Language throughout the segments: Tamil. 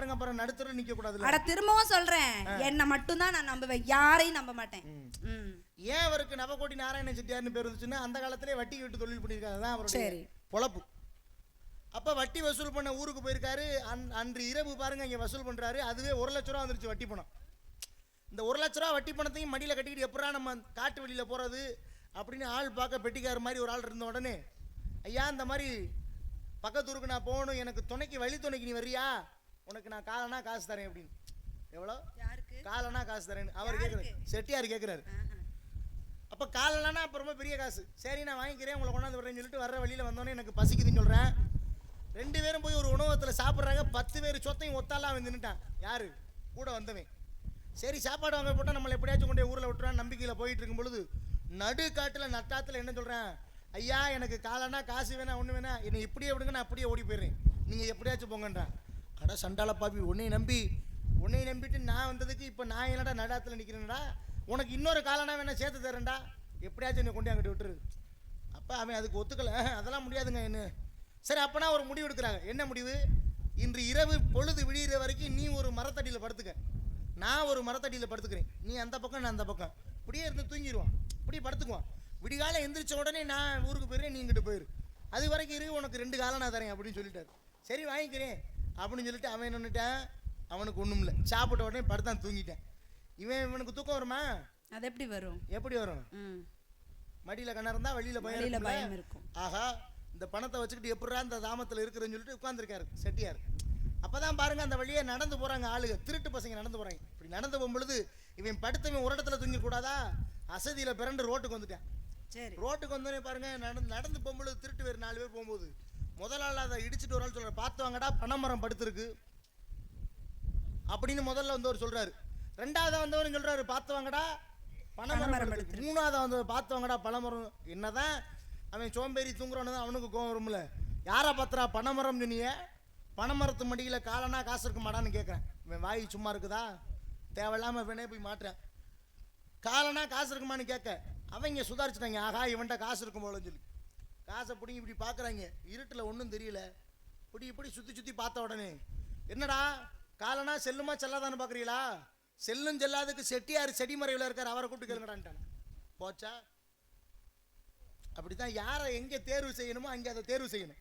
பாருங்க அப்புறம் நடுத்தர நிக்க கூடாதுல்ல அட திரும்பவும் சொல்றேன். என்ன மட்டும்தான் நான் நம்புவேன் யாரையும் நம்ப மாட்டேன். ஏன் அவருக்கு நவகோடி நாராயண செட்டியார்னு பேர் வந்துச்சுன்னா அந்த காலத்திலே வட்டி விட்டு தொழில் பண்ணியிருக்காரு. அதான் அவருடைய. பொழப்பு. அப்ப வட்டி வசூல் பண்ண ஊருக்கு போயிருக்காரு. அன்- அன்று இரவு பாருங்க இங்க வசூல் பண்றாரு. அதுவே ஒரு லட்ச ரூபா வந்துருச்சு வட்டி பணம். இந்த ஒரு லட்ச ரூபா வட்டி பணத்தையும் மடியில கட்டிக்கிட்டு எப்படா நம்ம காட்டு வெளியில போறது அப்படின்னு ஆள் பார்க்க பெட்டிக்கார மாதிரி ஒரு ஆள் இருந்த உடனே ஐயா இந்த மாதிரி பக்கத்தூருக்கு நான் போகணும். எனக்கு துணைக்கு வழி துணைக்கு நீ வர்றியா? உனக்கு நான் காலனா காசு தரேன் அப்படின்னு. எவ்வளோ? யாருக்கு? காலனா காசு தரேன்னு அவர் கேட்குறாரு செட்டியார் கேட்குறாரு அப்போ காலனா அப்போ ரொம்ப பெரிய காசு. சரி நான் வாங்கிக்கிறேன் உங்களை கொண்டாந்து விடுறேன்னு சொல்லிட்டு வர்ற வழியில் வந்தோடனே எனக்கு பசிக்குதுன்னு சொல்கிறேன் ரெண்டு பேரும் போய் ஒரு உணவகத்தில் சாப்பிட்றாங்க. பத்து பேர் சொத்தையும் ஒத்தாலாம் வந்து நின்னுட்டான். யாரு? கூட வந்தவன். சரி சாப்பாடு வாங்க போட்டால் நம்மளை எப்படியாச்சும் கொண்டு ஊரில் விட்டுறான் நம்பிக்கையில் போயிட்டு இருக்கும் பொழுது நடு காட்டில் நட்டாத்தில் என்ன சொல்கிறேன் ஐயா எனக்கு காலனா காசு வேணா ஒன்று வேணா. என்னை இப்படியே விடுங்க நான் அப்படியே ஓடி போயிடுறேன். நீங்கள் எப்படியாச்சும் போங்கன்றான். அட சண்டால பாப்பி உன்னை நம்பி உன்னை நம்பிட்டு நான் வந்ததுக்கு இப்போ நான் என்னடா நடாத்தில் நிற்கிறேன்டா உனக்கு இன்னொரு காலனா வேணா சேர்த்து தரேன்டா. எப்படியாச்சும் என்னை கொண்டு அங்கிட்டு விட்டுரு. அப்போ அவன் அதுக்கு ஒத்துக்கலை. அதெல்லாம் முடியாதுங்க என்ன? சரி அப்போனா ஒரு முடிவு எடுக்கிறாங்க. என்ன முடிவு? இன்று இரவு பொழுது விடிகிற வரைக்கும் நீ ஒரு மரத்தடியில் படுத்துக்க. நான் ஒரு மரத்தடியில் படுத்துக்கிறேன். நீ அந்த பக்கம் நான் அந்த பக்கம். இப்படியே இருந்து தூங்கிடுவான் இப்படியே படுத்துக்குவான். விடிகாலம் எந்திரிச்ச உடனே நான் ஊருக்கு போயிடுறேன் நீ இங்கிட்டு போயிரு. அது வரைக்கும் இரு உனக்கு ரெண்டு காலம் நான் தரேன் அப்படின்னு சொல்லிட்டாரு. சரி வாங்கிக்கிறேன். அப்படின்னு சொல்லிட்டு அவன் நின்றுட்டான் அவனுக்கு ஒன்றும் இல்லை சாப்பிட்ட உடனே படுத்தான் தூங்கிட்டேன். இவன் இவனுக்கு தூக்கம் வருமா? அது எப்படி வரும்? எப்படி வரும்? ம். மடியில் கண்ணா இருந்தால் வழியில் பயம் வெளியில இருக்கும்ல? பயம் இருக்கும். ஆஹா இந்த பணத்தை வச்சுக்கிட்டு எப்படிடா இந்த தாமத்தில் இருக்கிறேன்னு சொல்லிட்டு உட்காந்துருக்காரு செட்டியார் அப்பதான் பாருங்க அந்த வழியே நடந்து போறாங்க ஆளுங்க. திருட்டு பசங்க நடந்து போறாங்க. இப்படி நடந்து போகும்பொழுது இவன் படுத்தவன் ஒரு இடத்துல தூங்கி கூடாதா? அசதியில பிறண்டு ரோட்டுக்கு வந்துட்டான். சரி. ரோட்டுக்கு வந்தோடனே பாருங்க நடந்து நடந்து போகும்பொழுது திருட்டு பேர் நாலு பேர் போகும்போது. முதல் ஆள் அதை இடிச்சிட்டு ஒரு ஆள் சொல்ற பார்த்து வாங்கடா பனைமரம் படுத்திருக்கு. அப்படின்னு முதல்ல வந்தவர் சொல்றாரு. ரெண்டாவதா வந்தவர் சொல்றாரு பார்த்து வாங்கடா பனைமரம் பனைமரம் படுத்திருக்கு. மூணாவதா வந்தவர் பார்த்து வாங்கடா பனைமரம். என்னதான் அவன் சோம்பேறி தூங்குறவனு தான் அவனுக்கு கோவம் வரும்ல. யாரை பத்திரா பனைமரம் சொன்னிய பனைமரத்து மடியில காலனா காசு இருக்க மாட்டான்னு கேட்குறேன் இவன் வாய் சும்மா இருக்குதா? தேவையில்லாம இவனே போய் மாட்டுறேன். காலனா காசு இருக்குமான்னு கேட்க அவங்க சுதாரிச்சிட்டாங்க. ஆகா இவன்ட்ட காசு இருக்கும் போலன்னு சொல்லி. காசை பிடிங்கி இப்படி பார்க்குறாங்க இருட்டில் ஒன்றும் தெரியல. இப்படி இப்படி சுற்றி சுற்றி பார்த்த உடனே என்னடா காலனா செல்லுமா செல்லாதான்னு பார்க்குறீங்களா செல்லும் செல்லாதுக்கு செட்டியார் செடிமறையில் இருக்கார் அவரை கூப்பிட்டு கேளுங்கடான்ட்டான். போச்சா? அப்படி தான் யாரை எங்கே தேர்வு செய்யணுமோ அங்கே அதை தேர்வு செய்யணும்.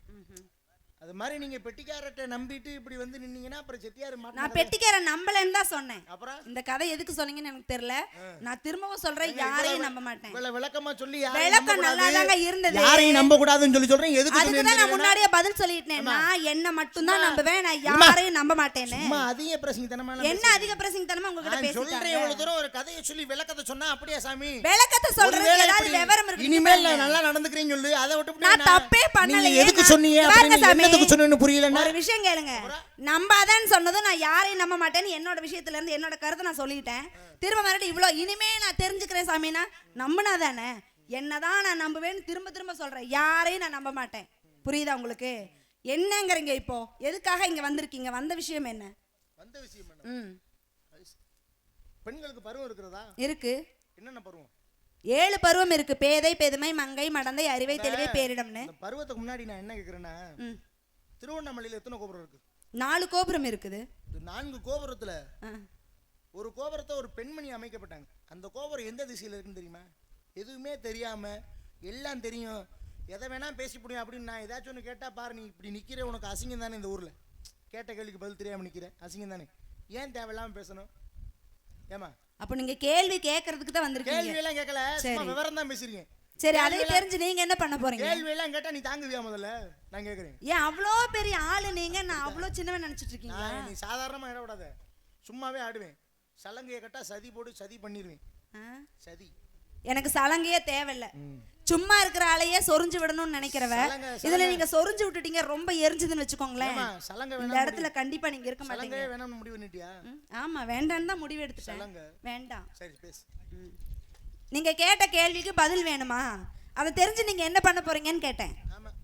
அது மாதிரி நீங்கள் பெட்டிக்காரர்கிட்ட நம்பிட்டு இப்படி வந்து நின்னீங்கன்னா அப்புறம் செட்டியார் நான் பெட்டிக்கார நம்பலன்னு தான் சொன்னேன். அப்புறம்? இந்த கதை எதுக்கு சொன்னீங்கன்னு எனக்கு தெரியல. நான் திரும்பவும் சொல்றேன் யாரையும் நம்ப மாட்டேன். விளக்கமா சொல்லி விளக்கம் நல்லாதாங்க இருந்தது. யாரையும் நம்ப கூடாதுன்னு சொல்லி சொல்றேன். எதுக்கு அதுக்கு தான் நான் முன்னாடியே பதில் சொல்லிட்டேன். நான் என்ன மட்டும்தான் நம்புவேன். நான் யாரையும் நம்ப மாட்டேன்னு. சும்மா அதிக பிரசங்க தனமான என்ன அதிக பிரசிங்கத்தனமா உங்ககிட்ட நான் சொல்றேன் இவ்வளவு தூரம் ஒரு கதையை சொல்லி விளக்கத்தை சொன்னா அப்படியே சாமி? விளக்கத்தை சொல்றது ஏதாவது விவரம் இருக்கு இனிமேல் நல்லா நடந்துக்கிறேன்னு சொல்லு அதை விட்டு நான் தப்பே பண்ணலையே. எதுக்கு சொன்னீங்க பாருங்க சாமி. என்னத்துக்கு சொன்னேன்னு புரியலன்னா ஒரு விஷயம் கேளுங்க. நம்பாதன்னு சொன்னதும் நான் யாரையும் நம்ப மாட்டேன்னு என்னோட விஷயத்துல இருந்து என்னோட கருத்தை நான் சொல்லிட்டேன் திரும்ப மறுபடியும் இவ்வளோ இனிமே நான் தெரிஞ்சுக்கிறேன் சாமினா நம்பினா தானே என்னதான் நான் நம்புவேன்னு திரும்ப திரும்ப சொல்றேன். யாரையும் நான் நம்ப மாட்டேன். புரியுதா உங்களுக்கு? என்னங்கிறீங்க இப்போ. எதுக்காக இங்க வந்திருக்கீங்க? வந்த விஷயம் என்ன? வந்த விஷயம் என்ன? ம். பெண்களுக்கு பருவம் இருக்கிறதா? இருக்கு. என்னென்ன பருவம்? ஏழு பருவம் இருக்கு. பேதை பெதுமை மங்கை மடந்தை அறிவை தெளிவை பேரிடம்னு. பருவத்துக்கு முன்னாடி நான் என்ன கேக்குறேன்னா திருவண்ணாமலையில எத்தனை கோபுரம் இருக்கு? நாலு கோபுரம் இருக்குது. இந்த நான்கு கோபுரத்துல. ஒரு கோபுரத்தை ஒரு பெண்மணி அமைக்கப்பட்டாங்க. அந்த கோபுரம் எந்த திசையில் இருக்குன்னு தெரியுமா? எதுவுமே தெரியாம எல்லாம் தெரியும். எதை வேணா பேசி முடியும் அப்படின்னு நான் ஏதாச்சும் ஒன்று கேட்டா பாரு நீ இப்படி நிக்கிற உனக்கு அசிங்கம் தானே இந்த ஊர்ல. கேட்ட கேள்விக்கு பதில் தெரியாம நிக்கிற அசிங்கம் தானே. ஏன் தேவையில்லாம பேசணும்? ஏமா அப்போ நீங்க கேள்வி கேட்கறதுக்கு தான் வந்திருக்கீங்க. கேள்வி எல்லாம் கேட்கல. விவரம் தான் பேசுறீங்க சரி அதை தெரிஞ்சு நீங்க என்ன பண்ண போறீங்க? கேள்வி எல்லாம் கேட்டா நீ தாங்குவியா முதல்ல? நான் கேட்குறேன் ஏன் அவ்வளோ பெரிய ஆளு நீங்க? நான் அவ்வளோ சின்னவன் நினைச்சிட்டு இருக்கீங்க நீ சாதாரணமா இட விடாத சும்மாவே ஆடுவேன். சலங்கையை கட்டா சதி போட்டு சதி பண்ணிடுவேன்? சதி. எனக்கு சலங்கையே தேவையில்ல. சும்மா இருக்கிற ஆளையே சொரிஞ்சு விடணும்னு நினைக்கிறவ இதுல நீங்க சொரிஞ்சு விட்டுட்டீங்க ரொம்ப எரிஞ்சுதுன்னு வச்சுக்கோங்களேன். இந்த இடத்துல கண்டிப்பா நீங்க இருக்க மாட்டீங்க. முடிவு ஆமா வேண்டான்னு தான் முடிவு எடுத்துட்டேன். சலங்கை. வேண்டாம். சரி பேசு. நீங்க கேட்ட கேள்விக்கு பதில் வேணுமா? அதை தெரிஞ்சு நீங்க என்ன பண்ண போறீங்கன்னு கேட்டேன்.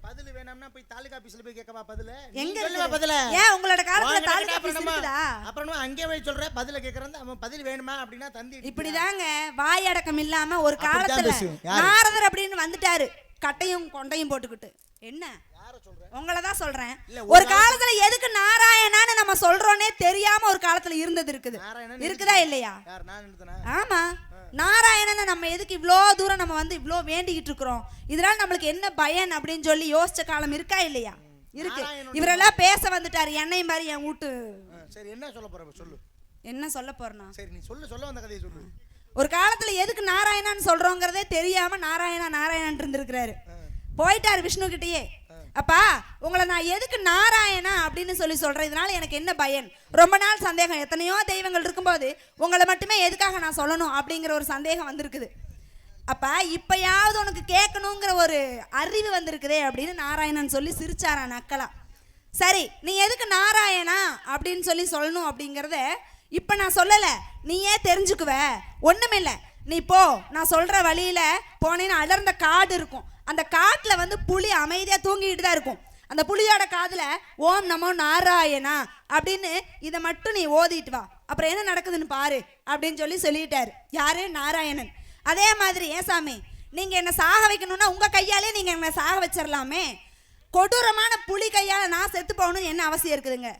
பதில் வேணாம்னா போய் தாலுகா ஆபீஸ்ல போய் கேட்கவா பதில? எங்க சொல்லுவா? பதில? ஏன் உங்களோட காலத்துல தாலுகா ஆபீஸ்? இருக்குதா? அப்புறம் அங்கே போய் சொல்ற பதில கேக்குறேன் அவன் பதில் வேணுமா அப்படின்னா தந்தி இப்படிதாங்க வாய் அடக்கம் இல்லாம ஒரு காலத்துல? நாரதர் அப்படின்னு வந்துட்டாரு. கட்டையும் கொண்டையும் போட்டுக்கிட்டு. என்ன? உங்களை தான் சொல்றேன். ஒரு காலத்துல எதுக்கு நாராயணான்னு நம்ம சொல்றோன்னே தெரியாம ஒரு காலத்துல இருந்தது இருக்குது. இருக்குதா இல்லையா? ஆமா. நாராயணனை நம்ம எதுக்கு இவ்வளோ தூரம் நம்ம வந்து இவ்வளோ வேண்டிக்கிட்டு இருக்கிறோம்? இதனால நம்மளுக்கு என்ன பயன் அப்படின்னு சொல்லி யோசிச்ச காலம் இருக்கா இல்லையா? இருக்கு. இவரெல்லாம் பேச வந்துட்டாரு. என்னையும் மாதிரி என் வீட்டு. சரி என்ன சொல்ல போற சொல்லு. என்ன சொல்ல போறேன்னா? சரி நீ சொல்லு சொல்ல வந்த கதையை சொல்லு. ஒரு காலத்துல எதுக்கு நாராயணான்னு சொல்றோங்கிறதே தெரியாம நாராயணா நாராயணன் இருந்திருக்கிறாரு. போயிட்டாரு விஷ்ணு கிட்டயே அப்பா உங்களை நான் எதுக்கு நாராயணா அப்படின்னு சொல்லி சொல்றேன் இதனால எனக்கு என்ன பயன்? ரொம்ப நாள் சந்தேகம். எத்தனையோ தெய்வங்கள் இருக்கும்போது உங்களை மட்டுமே எதுக்காக நான் சொல்லணும் அப்படிங்கிற ஒரு சந்தேகம் வந்திருக்குது. அப்பா இப்போயாவது உனக்கு கேட்கணுங்கிற ஒரு அறிவு வந்திருக்குதே அப்படின்னு நாராயணன் சொல்லி சிரிச்சாரா நக்கலா. சரி நீ எதுக்கு நாராயணா அப்படின்னு சொல்லி சொல்லணும் அப்படிங்கிறத இப்போ நான் சொல்லலை. நீயே தெரிஞ்சுக்குவ. ஒன்றுமில்லை நீ போ. நான் சொல்கிற வழியில் போனேன்னு அடர்ந்த காடு இருக்கும். அந்த காட்டில் வந்து புலி அமைதியாக தூங்கிக்கிட்டு தான் இருக்கும். அந்த புலியோட காதில் ஓம் நமோ நாராயணா அப்படின்னு இதை மட்டும் நீ ஓதிட்டு வா. அப்புறம் என்ன நடக்குதுன்னு பாரு அப்படின்னு சொல்லி சொல்லிட்டாரு. யாரு? நாராயணன். அதே மாதிரி ஏன் சாமி நீங்கள் என்னை சாக வைக்கணும்னா உங்கள் கையாலே நீங்கள் என்னை சாக வச்சிடலாமே கொடூரமான புலி கையால் நான் செத்து போகணும்னு என்ன அவசியம் இருக்குதுங்க?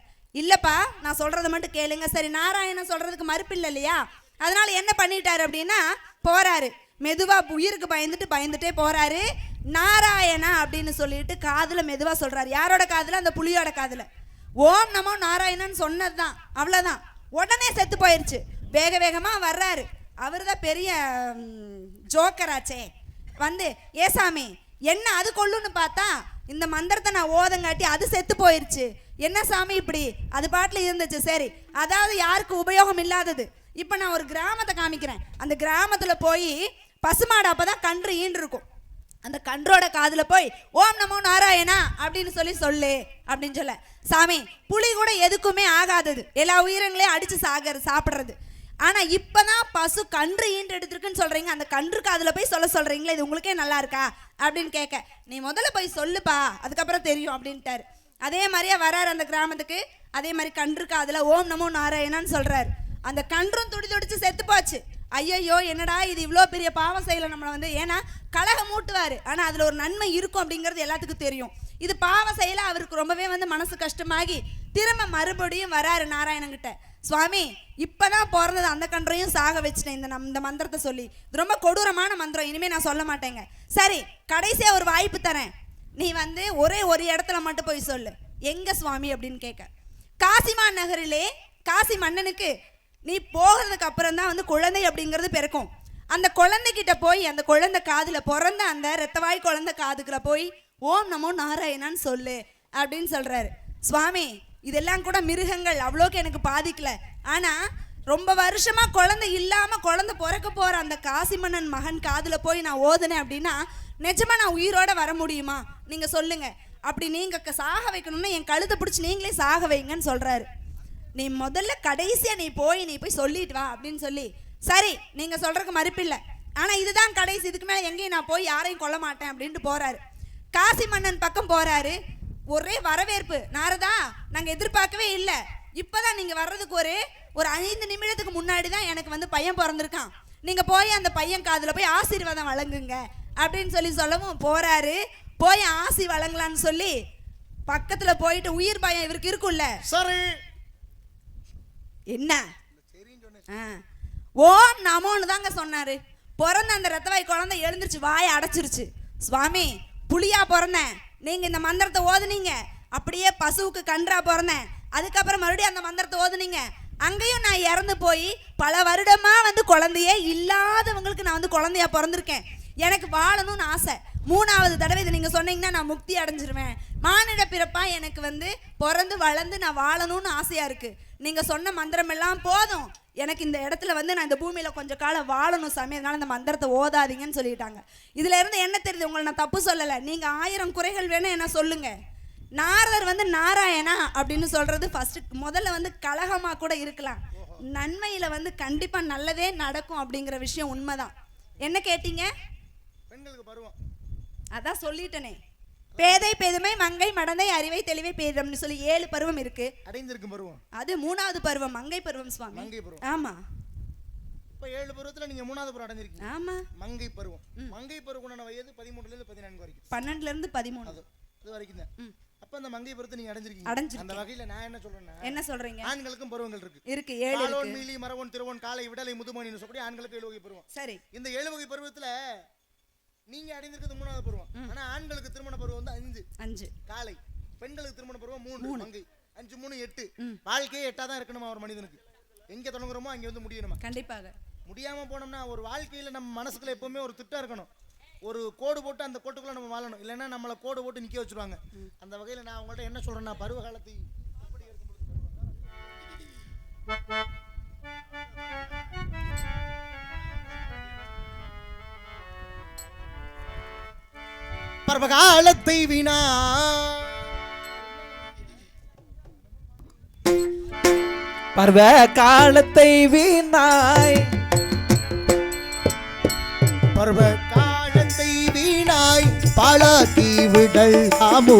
இல்லைப்பா நான் சொல்கிறத மட்டும் கேளுங்க. சரி நாராயணன் சொல்கிறதுக்கு மறுப்பு இல்லை இல்லையா? அதனால் என்ன பண்ணிட்டாரு அப்படின்னா போகிறாரு மெதுவாக உயிருக்கு பயந்துட்டு பயந்துட்டே போகிறாரு நாராயணா அப்படின்னு சொல்லிட்டு காதில் மெதுவாக சொல்கிறாரு யாரோட காதில்? அந்த புலியோட காதில். ஓம் நமோ நாராயணன் சொன்னதுதான். அவ்வளோதான் உடனே செத்து போயிடுச்சு வேக வேகமாக வர்றாரு. அவர் தான் பெரிய ஜோக்கராச்சே. வந்து ஏசாமி என்ன அது கொள்ளுன்னு பார்த்தா இந்த மந்திரத்தை நான் ஓதங்காட்டி அது செத்து போயிருச்சு. என்ன சாமி இப்படி? அது பாட்டில் இருந்துச்சு. சரி அதாவது யாருக்கு உபயோகம் இல்லாதது. இப்போ நான் ஒரு கிராமத்தை காமிக்கிறேன். அந்த கிராமத்தில் போய் பசுமாடு அப்போ தான் கன்று ஈன்று இருக்கும் அந்த கன்றோட காதில் போய் ஓம் நமோ நாராயணா அப்படின்னு சொல்லி சொல்லு அப்படின்னு சொல்ல. சாமி புலி கூட எதுக்குமே ஆகாதது. எல்லா உயிரினங்களையும் அடித்து சாகிற சாப்பிட்றது. ஆனால் இப்போ தான் பசு கன்று ஈன்று எடுத்திருக்குன்னு சொல்கிறீங்க அந்த கன்று காதில் போய் சொல்ல சொல்கிறீங்களே இது உங்களுக்கே நல்லா இருக்கா? அப்படின்னு கேட்க நீ முதல்ல போய் சொல்லுப்பா அதுக்கப்புறம் தெரியும் அப்படின்ட்டாரு. அதே மாதிரியே வராரு அந்த கிராமத்துக்கு. அதே மாதிரி கன்று காதில் ஓம் நமோ நாராயணான்னு சொல்கிறாரு அந்த கன்றும் துடி துடிச்சு செத்து போச்சு. ஐயையோ என்னடா இது இவ்வளோ பெரிய பாவம் செய்யலை நம்மளை வந்து ஏன்னா கலகம் மூட்டுவார். ஆனால் அதில் ஒரு நன்மை இருக்கும் அப்படிங்கிறது எல்லாத்துக்கும் தெரியும். இது பாவம் செய்யல அவருக்கு ரொம்பவே வந்து மனசு கஷ்டமாகி திரும்ப மறுபடியும் வராரு நாராயணங்கிட்ட சுவாமி இப்போ தான் பிறந்தது. அந்த கன்றையும் சாக வச்சிட்டேன். இந்த நம் இந்த மந்திரத்தை சொல்லி. இது ரொம்ப கொடூரமான மந்திரம். இனிமேல் நான் சொல்ல மாட்டேங்க. சரி கடைசியாக ஒரு வாய்ப்பு தரேன். நீ வந்து ஒரே ஒரு இடத்துல மட்டும் போய் சொல்லு. எங்கே சுவாமி? அப்படின்னு கேட்க. காசிமா நகரிலே காசி மன்னனுக்கு நீ போகிறதுக்கு அப்புறம் தான் வந்து குழந்தை அப்படிங்கிறது பிறக்கும். அந்த குழந்தைகிட்ட போய் அந்த குழந்தை காதில் பிறந்த அந்த ரெத்தவாய் குழந்தை காதுக்குள்ள போய் ஓம் நமோ நாராயணான்னு சொல்லு அப்படின்னு சொல்கிறாரு சுவாமி இதெல்லாம் கூட மிருகங்கள் அவ்வளோக்கு எனக்கு பாதிக்கல. ஆனால் ரொம்ப வருஷமாக குழந்தை இல்லாமல் குழந்தை பிறக்க போகிற அந்த காசி மன்னன் மகன் காதில் போய் நான் ஓதுனேன் அப்படின்னா நிஜமாக நான் உயிரோட வர முடியுமா? நீங்கள் சொல்லுங்கள் அப்படி நீங்கள் க- சாக வைக்கணும்னா என் கழுத்தை பிடிச்சி நீங்களே சாக வைங்கன்னு சொல்கிறாரு நீ முதல்ல கடைசியாக நீ போய் நீ போய் சொல்லிட்டு வா அப்படின்னு சொல்லி. சரி நீங்கள் சொல்கிறதுக்கு மறுப்பில்லை ஆனால் இதுதான் கடைசி இதுக்கு மேலே எங்கேயும் நான் போய் யாரையும் கொல்ல மாட்டேன் அப்படின்ட்டு போகிறாரு காசி மன்னன் பக்கம் போகிறாரு ஒரே வரவேற்பு. நாரதா நாங்கள் எதிர்பார்க்கவே இல்லை. இப்பதான் நீங்கள் வர்றதுக்கு ஒரு ஒரு ஐந்து நிமிடத்துக்கு முன்னாடி தான் எனக்கு வந்து பையன் பிறந்திருக்கான். நீங்கள் போய் அந்த பையன் காதில் போய் ஆசீர்வாதம் வழங்குங்க அப்படின்னு சொல்லி சொல்லவும் போகிறாரு போய் ஆசி வழங்கலான்னு சொல்லி பக்கத்தில் போயிட்டு உயிர் பயம் இவருக்கு இருக்கும்ல. சரி. என்ன? சரின்னு ஆ. ஓம் நமோன்னு தாங்க சொன்னாரு. பிறந்த அந்த ரத்தவாய் குழந்தை எழுந்திருச்சு வாயை அடைச்சிருச்சு. சுவாமி புளியா பிறந்தேன் நீங்க இந்த மந்திரத்தை ஓதுனீங்க. அப்படியே பசுவுக்கு கன்றா பிறந்தேன் அதுக்கப்புறம் மறுபடியும் அந்த மந்திரத்தை ஓதுனீங்க. அங்கேயும் நான் இறந்து போய் பல வருடமா வந்து குழந்தையே இல்லாதவங்களுக்கு நான் வந்து குழந்தையா பிறந்திருக்கேன். எனக்கு வாழணும்னு ஆசை. மூணாவது தடவை இது நீங்கள் சொன்னீங்கன்னா நான் முக்தி அடைஞ்சிருவேன். மானிட பிறப்பா எனக்கு வந்து பிறந்து வளர்ந்து நான் வாழணும்னு ஆசையாக இருக்குது நீங்கள் சொன்ன மந்திரம் எல்லாம் போதும். எனக்கு இந்த இடத்துல வந்து நான் இந்த பூமியில் கொஞ்சம் காலம் வாழணும் சாமி. அதனால் இந்த மந்திரத்தை ஓதாதீங்கன்னு சொல்லிட்டாங்க. இதில் இருந்து என்ன தெரியுது? உங்களை நான் தப்பு சொல்லலை. நீங்கள் ஆயிரம் குறைகள் வேணும் என்ன சொல்லுங்கள் நாரதர் வந்து நாராயணா அப்படின்னு சொல்கிறது ஃபஸ்ட்டு முதல்ல வந்து கலகமாக கூட இருக்கலாம். நன்மையில் வந்து கண்டிப்பாக நல்லதே நடக்கும் அப்படிங்கிற விஷயம் உண்மைதான். என்ன கேட்டீங்க? பெண்களுக்கு பருவம். அதான் சொல்லிட்டனே. பேதை பெதுமை மங்கை மடந்தை அறிவை தெளிவை பேதம்னு சொல்லி ஏழு பருவம் இருக்கு. அடைந்திருக்கும் பருவம். அது மூணாவது பருவம் மங்கை பருவம் சுவாமி. மங்கை பருவம். ஆமா. இப்ப ஏழு பருவத்துல நீங்க மூணாவது பருவம் அடைஞ்சிருக்கீங்க. ஆமா. மங்கை பருவம். மங்கை பருவம் வயது பதிமூணுல இருந்து பதினான்கு வரைக்கும். பன்னெண்டுல இருந்து பதிமூணு. அது வரைக்கும் தான். அப்ப அந்த மங்கை பருவத்தை நீங்க அடைஞ்சிருக்கீங்க. அடைஞ்சிருக்கேன். அந்த வகையில நான் என்ன சொல்றேன்னா என்ன சொல்றீங்க? ஆண்களுக்கும் பருவங்கள் இருக்கு. இருக்கு ஏழு இருக்கு. மீலி மரவன் திருவன் காலை விடலை முதுமணின்னு சொல்லக்கூடிய ஆண்களுக்கு ஏழு வகை பருவம். சரி. இந்த ஏழு வகை பருவத்துல நீங்க அடைந்திருக்கிறது மூணாவது பருவம். ஆனா ஆண்களுக்கு திருமண பருவம் வந்து அஞ்சு. அஞ்சு. காலை. பெண்களுக்கு திருமண பருவம் மூணு. மங்கை. அஞ்சு மூணு எட்டு. வாழ்க்கையே எட்டா தான் இருக்கணுமா ஒரு மனிதனுக்கு? எங்க தொடங்குறோமோ அங்க வந்து முடியணுமா? கண்டிப்பாக. முடியாம போனோம்னா ஒரு வாழ்க்கையில நம்ம மனசுக்குள்ள எப்பவுமே ஒரு திட்டம் இருக்கணும். ஒரு கோடு போட்டு அந்த கோட்டுக்குள்ள நம்ம வாழணும். இல்லைன்னா நம்மளை கோடு போட்டு நிக்க வச்சிருவாங்க. அந்த வகையில நான் உங்கள்ட்ட என்ன சொல்றேன்னா பருவ காலத்தை எப்படி இருக்கும்போது பருவகாலத்தை வினா. பர்வ காலத்தை வீணாய். பர்வ காலத்தை வீணாய் பாழாக்கி விடல் ஆமோ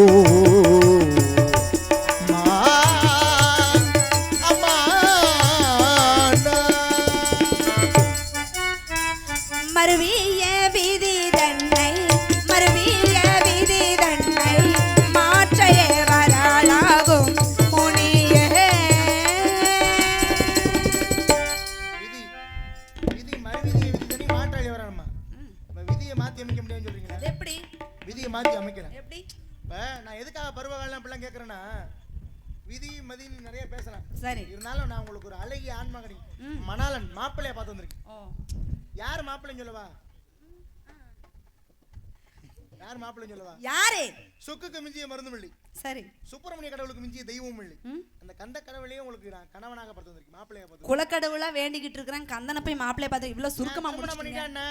மாத்தி அமைக்கிறேன் எப்படி? இப்ப நான் எதுக்காக பருவகாலம் அப்படிலாம் கேட்கறேன்னா விதி மதின்னு நிறைய பேசலாம் சரி. இருந்தாலும் நான் உங்களுக்கு ஒரு அழகிய ஆண்மகனி மணாளன் மாப்பிள்ளைய பார்த்து வந்திருக்கேன். யார் மாப்பிள்ளைன்னு சொல்லவா? யார் மாப்பிள்ளைன்னு சொல்லவா? யாரு? சொக்குக்கு மிஞ்சிய மருந்துமில்லி சரி. சுப்பிரமணிய கடவுளுக்கு மிஞ்சிய தெய்வம் இல்லை. அந்த கந்த கடவுளையே உங்களுக்கு நான் கணவனாக பார்த்து வந்திருக்கேன் மாப்பிள்ளைய பார்த்து குலக்கடவுளா வேண்டிக்கிட்டு இருக்கிறேன் கந்தனை போய் மாப்பிள்ளைய பார்த்து இவ்வளவு சுருக்கமா திருமணம் முடிச்சிட்டீங்க? பண்ணிட்டான்னா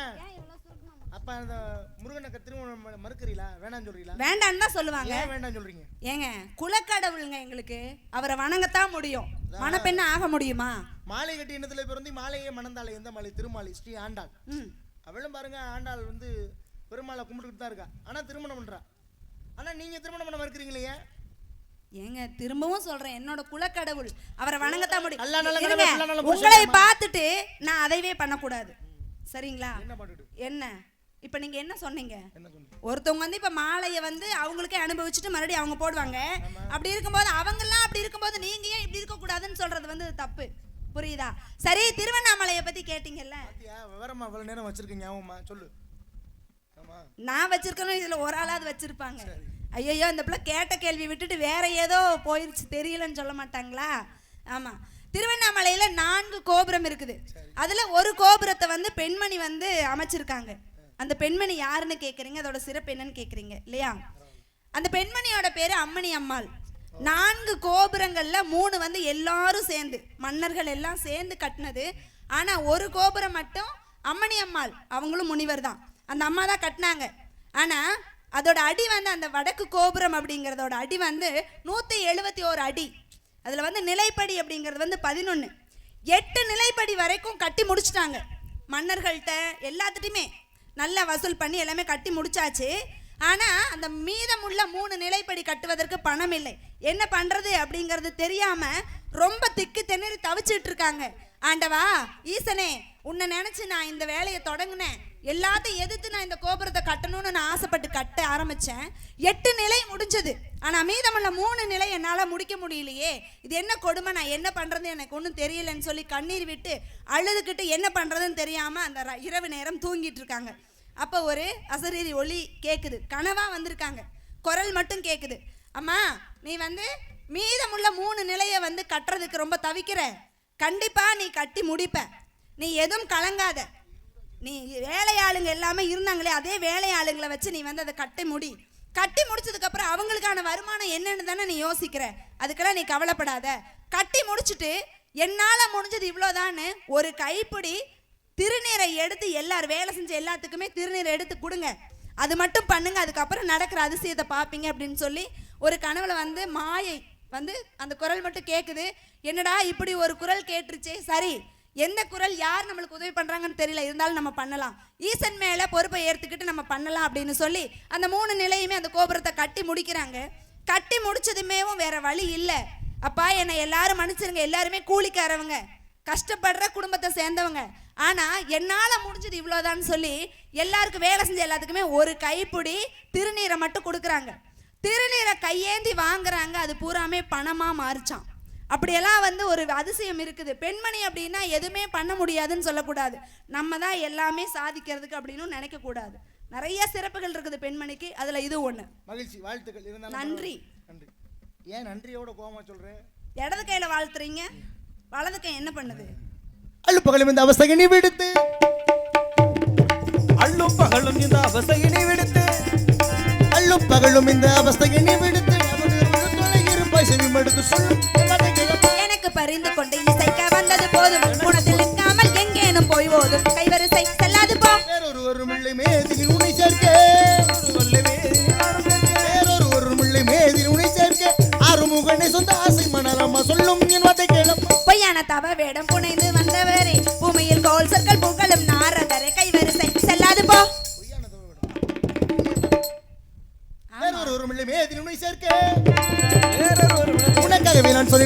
அப்ப அந்த முருகனுக்கு திருமணம் மறுக்கிறீங்களா வேணாம்னு சொல்றீங்களா வேண்டான்னு தான் சொல்லுவாங்க. வேண்டாம்னு சொல்றீங்க? ஏங்க குலக்கடவுளுங்க எங்களுக்கு. அவரை வணங்கத்தான் முடியும். மணப்பெண்ண ஆக முடியுமா? மாலை கட்டி இனத்துல பிறந்து மாலையே மணந்தாளை எந்த மாலை? திருமாலை ஸ்ரீ ஆண்டாள். அவளும் பாருங்க ஆண்டாள் வந்து பெருமாளை கும்பிட்டுக்கிட்டு தான் இருக்கா. ஆனா திருமணம் பண்றா. ஆனா நீங்க திருமணம் பண்ண மறுக்கிறீங்களே? ஏங்க திரும்பவும் சொல்றேன் என்னோட குலக்கடவுள். அவரை வணங்கத்தான் முடியும். உங்களை பார்த்துட்டு நான் அதைவே பண்ணக்கூடாது. சரிங்களா? என்ன பண்ணிட்டு என்ன? இப்போ நீங்க என்ன சொன்னீங்க? ஒருத்தவங்க வந்து இப்ப மாலையை வந்து அவங்களுக்கே அனுபவிச்சுட்டு மறுபடியும் அவங்க போடுவாங்க. அப்படி இருக்கும்போது அவங்கெல்லாம் அப்படி இருக்கும்போது நீங்க ஏன் இப்படி இருக்க கூடாதுன்னு சொல்றது வந்து தப்பு. புரியுதா? சரி திருவண்ணாமலையை பத்தி கேட்டீங்கல்ல? விவரமா இவ்வளவு நேரம் வச்சிருக்கீங்க ஞாபகமா? சொல்லு. நான் வச்சிருக்கணும் இதுல ஒரு ஆளாவது வச்சிருப்பாங்க. ஐயோ இந்த பிள்ளை கேட்ட கேள்வி விட்டுட்டு வேற ஏதோ போயிருச்சு தெரியலன்னு சொல்ல மாட்டாங்களா? ஆமா. திருவண்ணாமலையில நான்கு கோபுரம் இருக்குது. அதுல ஒரு கோபுரத்தை வந்து பெண்மணி வந்து அமைச்சிருக்காங்க. அந்த பெண்மணி யாருன்னு கேட்குறீங்க அதோட சிறப்பு என்னன்னு கேட்குறீங்க இல்லையா? அந்த பெண்மணியோட பேர் அம்மணி அம்மாள். நான்கு கோபுரங்களில் மூணு வந்து எல்லாரும் சேர்ந்து மன்னர்கள் எல்லாம் சேர்ந்து கட்டினது. ஆனால் ஒரு கோபுரம் மட்டும் அம்மணி அம்மாள் அவங்களும் முனிவர் தான். அந்த அம்மா தான் கட்டினாங்க. ஆனால் அதோட அடி வந்து அந்த வடக்கு கோபுரம் அப்படிங்கிறதோட அடி வந்து நூற்றி எழுபத்தி ஓரு அடி. அதில் வந்து நிலைப்படி அப்படிங்கிறது வந்து பதினொன்று எட்டு நிலைப்படி வரைக்கும் கட்டி முடிச்சிட்டாங்க. மன்னர்கள்ட்ட எல்லாத்துட்டையுமே. நல்லா வசூல் பண்ணி எல்லாமே கட்டி முடிச்சாச்சு. ஆனால் அந்த மீதமுள்ள மூணு நிலைப்படி கட்டுவதற்கு பணம் இல்லை. என்ன பண்ணுறது அப்படிங்கிறது தெரியாமல் ரொம்ப திக்கு திணறி தவிச்சிட்டு இருக்காங்க. ஆண்டவா ஈசனே உன்னை நினச்சி நான் இந்த வேலையை தொடங்கினேன். எல்லாத்தையும் எதிர்த்து நான் இந்த கோபுரத்தை கட்டணும்னு நான் ஆசைப்பட்டு கட்ட ஆரம்பித்தேன் எட்டு நிலை முடிஞ்சது. ஆனால் மீதமுள்ள மூணு நிலை என்னால் முடிக்க முடியலையே. இது என்ன கொடுமை? நான் என்ன பண்ணுறது எனக்கு ஒன்றும் தெரியலன்னு சொல்லி கண்ணீர் விட்டு அழுதுகிட்டு என்ன பண்ணுறதுன்னு தெரியாமல் அந்த ர- இரவு நேரம் தூங்கிட்டு இருக்காங்க. அப்போ ஒரு அசரீரி ஒளி கேட்குது கனவாக வந்திருக்காங்க. குரல் மட்டும் கேட்குது அம்மா நீ வந்து மீதமுள்ள மூணு நிலையை வந்து கட்டுறதுக்கு ரொம்ப தவிக்கிற. கண்டிப்பாக நீ கட்டி முடிப்ப. நீ எதுவும் கலங்காத. நீ வேலையாளுங்க எல்லாமே இருந்தாங்களே அதே வேலையாளுங்களை வச்சு நீ வந்து அதை கட்டி முடி. கட்டி முடிச்சதுக்கப்புறம் அவங்களுக்கான வருமானம் என்னன்னு தானே நீ யோசிக்கிற. அதுக்கெல்லாம் நீ கவலைப்படாத. கட்டி முடிச்சுட்டு என்னால் முடிஞ்சது இவ்வளோதான்னு ஒரு கைப்பிடி திருநீரை எடுத்து எல்லார் வேலை செஞ்ச எல்லாத்துக்குமே திருநீரை எடுத்து கொடுங்க. அது மட்டும் பண்ணுங்க அதுக்கப்புறம் நடக்கிற அதிசயத்தை பார்ப்பீங்க அப்படின்னு சொல்லி ஒரு கனவுல வந்து மாயை வந்து அந்த குரல் மட்டும் கேட்குது என்னடா இப்படி ஒரு குரல் கேட்டுருச்சே? சரி எந்த குரல் யார் நம்மளுக்கு உதவி பண்ணுறாங்கன்னு தெரியல இருந்தாலும் நம்ம பண்ணலாம். ஈசன் மேலே பொறுப்பை ஏற்றுக்கிட்டு நம்ம பண்ணலாம் அப்படின்னு சொல்லி அந்த மூணு நிலையுமே அந்த கோபுரத்தை கட்டி முடிக்கிறாங்க. கட்டி முடிச்சதுமேவும் வேற வழி இல்லை. அப்பா என்னை எல்லாரும் மன்னிச்சிருங்க. எல்லாருமே கூலிக்காரவங்க. கஷ்டப்படுற குடும்பத்தை சேர்ந்தவங்க. ஆனால் என்னால் முடிஞ்சது இவ்வளோதான்னு சொல்லி எல்லாருக்கும் வேலை செஞ்ச எல்லாத்துக்குமே ஒரு கைப்பிடி திருநீரை மட்டும் கொடுக்குறாங்க. திருநீரை கையேந்தி வாங்குறாங்க. அது பூராமே பணமாக மாறிச்சான். அப்படியெல்லாம் வந்து ஒரு அதிசயம் இருக்குது. பெண்மணி அப்படின்னா எதுவுமே பண்ண முடியாதுன்னு சொல்லக்கூடாது. நம்ம தான் எல்லாமே சாதிக்கிறதுக்கு அப்படின்னு நினைக்க கூடாது. நிறைய சிறப்புகள் இருக்குது பெண்மணிக்கு. அதுல இது ஒண்ணு. மகிழ்ச்சி வாழ்த்துக்கள். இருந்தாலும் நன்றி. நன்றி. ஏன் நன்றியோட கோவமா சொல்றேன் இடது கையில வாழ்த்துறீங்க. வலது கை என்ன பண்ணுது? அள்ளு பகலும் இந்த நீ விடுத்து. அள்ளும் பகலும் இந்த அவசையினை விடுத்து. அள்ளும் பகலும் இந்த நீ விடுத்து. நமது தொலை இருப்பாய் செவி மடுத்து சொல்லும் எல்லாத்தை கிழமை. எனக்கு பரிந்து கொண்டு இசைக்க வந்தது போதும். குணத்தில் நிற்காமல் எங்கேனும் போய் ஓதும். கைவரிசை செல்லாது போ. வேறொரு ஒரு முள்ளை மேதியில்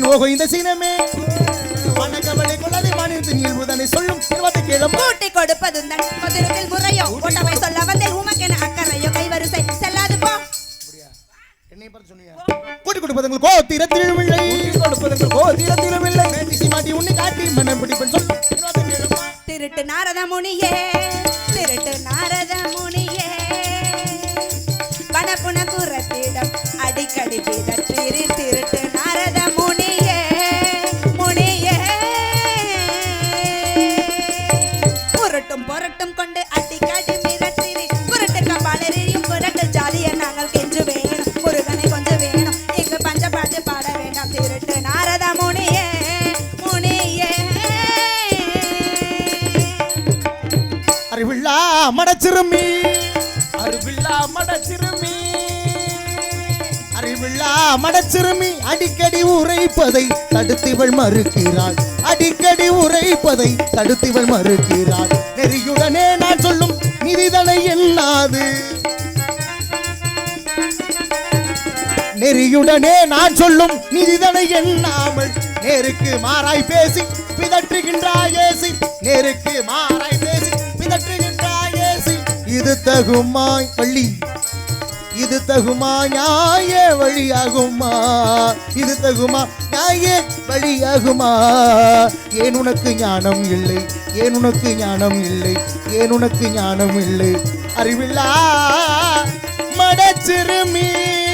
ஓஹோ இந்த சீனமே. வணக்கவளை கொள்ளாதே மாநிலத்து நீள்வுதனை சொல்லும். என் வார்த்தை கேளும் கூட்டி கொடுப்பதும் தன் கொதிரத்தில் முறையோ உண்டவை சொல்ல வந்தேன். உமக்கென அக்கறையோ. கைவரிசை செல்லாது போ. கூட்டி கொடுப்பது கோத்திரத்தில் இல்லை கொடுப்பதற்கு கோதிரத்திலும் இல்லை மேட்டிசி மாட்டி உன்னை காட்டி மனம் பிடிப்பேன் சொல். திருட்டு நாரத முனியே திருட்டு நாரத முனியே வனப்புன குரத்திடம் அடிக்கடி பிதற்றிரு திருட்டு மடச்சிறுமி அருவில்லா மடச்சிறுமி அறிவில்லா மடச்சிறுமி அடிக்கடி உரைப்பதை தடுத்திவள் மறுக்கிறாள். அடிக்கடி உரைப்பதை தடுத்திவள் மறுக்கிறாள். நெறியுடனே நான் சொல்லும் நிதிதனை எண்ணாது நெறியுடனே நான் சொல்லும் நிதிதனை எண்ணாமல் நேருக்கு மாறாய் பேசி பிதற்றுகின்றாயேசி நேருக்கு மாறாய் பேசி பிதற்றுகின்றாயேசி இது தகுமாய் பள்ளி. இது தகுமா நியாய வழியாகுமா? இது தகுமா நியாய வழியாகுமா? ஏன் உனக்கு ஞானம் இல்லை? ஏன் உனக்கு ஞானம் இல்லை? ஏன் உனக்கு ஞானம் இல்லை? அறிவில்லா? மடச்சிறுமீ.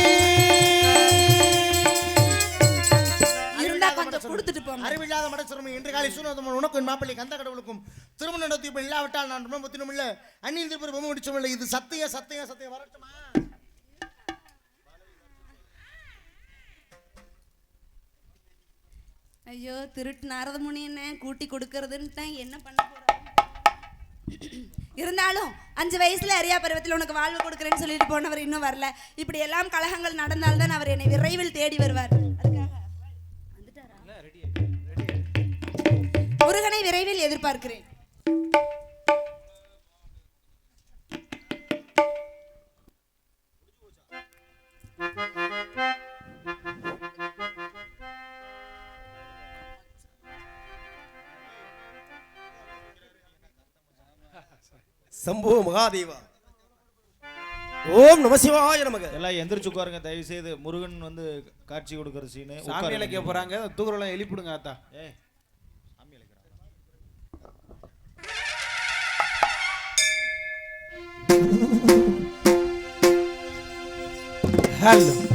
கொடுத்துட்டு போங்க. அறிவில்லாத மடச்சிறுமி இன்று காலை சூனதமன் உனக்கும் மாப்பிள்ளை கந்த கடவுளுக்கும் திருமண நடத்தி இல்லாவிட்டால் நான் ரொம்ப புத்தினும் இல்லை. அந்நியன் திருப்பி பொம்மை முடிச்சும் இல்லை. இது சத்திய சத்திய சத்தியம். வரட்டுமா? ஐயோ திருட்டு நாரதமுனி என்ன கூட்டி கொடுக்கறதுன்ட்டு என்ன பண்ண போறோம்? இருந்தாலும் அஞ்சு வயசுல அரியா பருவத்தில் உனக்கு வாழ்வு கொடுக்குறேன்னு சொல்லிட்டு போனவர் இன்னும் வரல. இப்படி எல்லாம் கலகங்கள் நடந்தால்தான் அவர் என்னை விரைவில் தேடி வருவார். முருகனை விரைவில் எதிர்பார்க்கிறேன். சம்போ மகாதேவா. ஓம் நம சிவாய நமக. எல்லாம் எந்திரிச்சு உட்காருங்க தயவு செய்து முருகன் வந்து காட்சி கொடுக்கற சீனு சாமி இலக்கிய போறாங்க தூக்குறலாம் எழுப்பிடுங்க ஆத்தா. ஏய் Hello.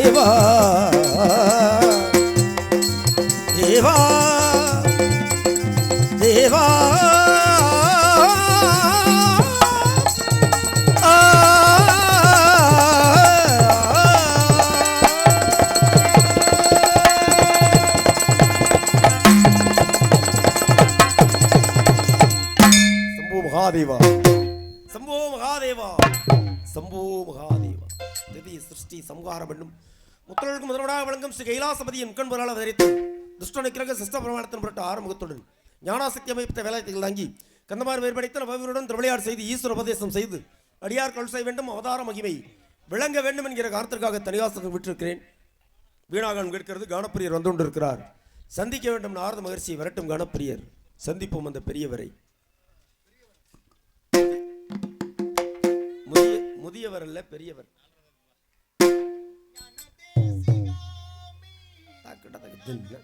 மகாதேவா ஸ்ரீ சிருஷ்டி சம்ஹாரம் என்னும் முத்தொழுக்கு முதல்வனாக விளங்கும் ஸ்ரீ கைலாசபதியின் முக்கண்பரால் அவதரித்து துஷ்டனை கிரக சிஸ்ட பிரமாணத்தின் புரட்ட ஆறுமுகத்துடன் ஞானாசக்தி அமைத்த வேலையத்தில் தாங்கி கந்தமார் வேறுபடைத்த நவவீருடன் திருவிளையாடு செய்து ஈஸ்வர உபதேசம் செய்து அடியார் கல் செய்ய வேண்டும் அவதார மகிமை விளங்க வேண்டும் என்கிற காரணத்திற்காக தனிவாசகம் விட்டிருக்கிறேன். வீணாகன் கேட்கிறது கணப்பிரியர் வந்து கொண்டிருக்கிறார். சந்திக்க வேண்டும் நாரத மகர்ஷி விரட்டும் கணப்பிரியர் சந்திப்போம் அந்த பெரியவரை. முதியவர் அல்ல பெரியவர். தாக்கிட்ட தாக்கு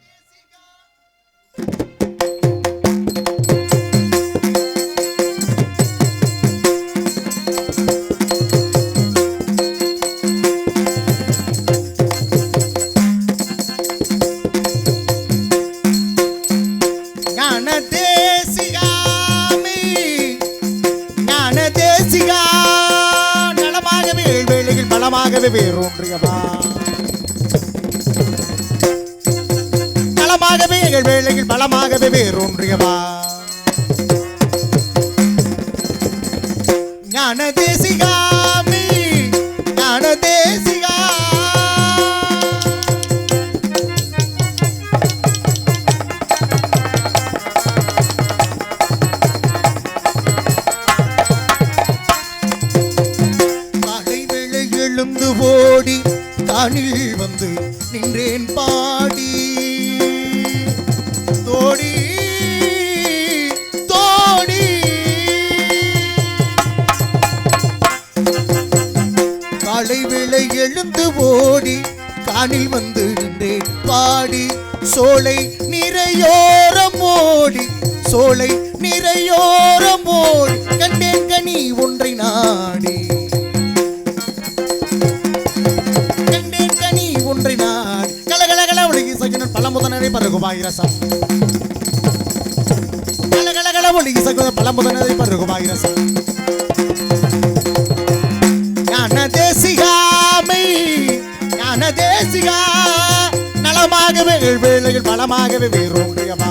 நலமாகவே வேளையில் பலமாகவே வேறொன்றியவா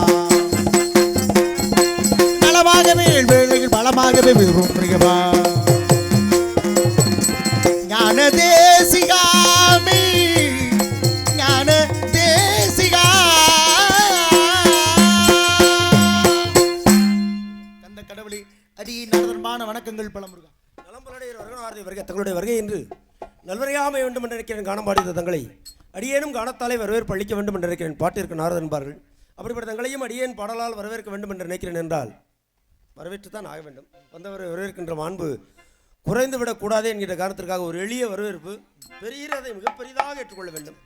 காணத்தாலே வேண்டும் என்று நினைக்கிறேன். பாட்டிற்கு நாரதன் என்பார்கள். அப்படிப்பட்ட தங்களையும் அடியேன் பாடலால் வரவேற்க வேண்டும் என்று நினைக்கிறேன் என்றால் வரவேற்று தான் ஆக வேண்டும். வந்தவரை வரவேற்கின்ற மாண்பு குறைந்து விடக்கூடாது என்கிற காரணத்திற்காக ஒரு எளிய வரவேற்பு பெரியதை மிகப்பெரியதாக மிகப்பெரிதாக ஏற்றுக்கொள்ள வேண்டும்.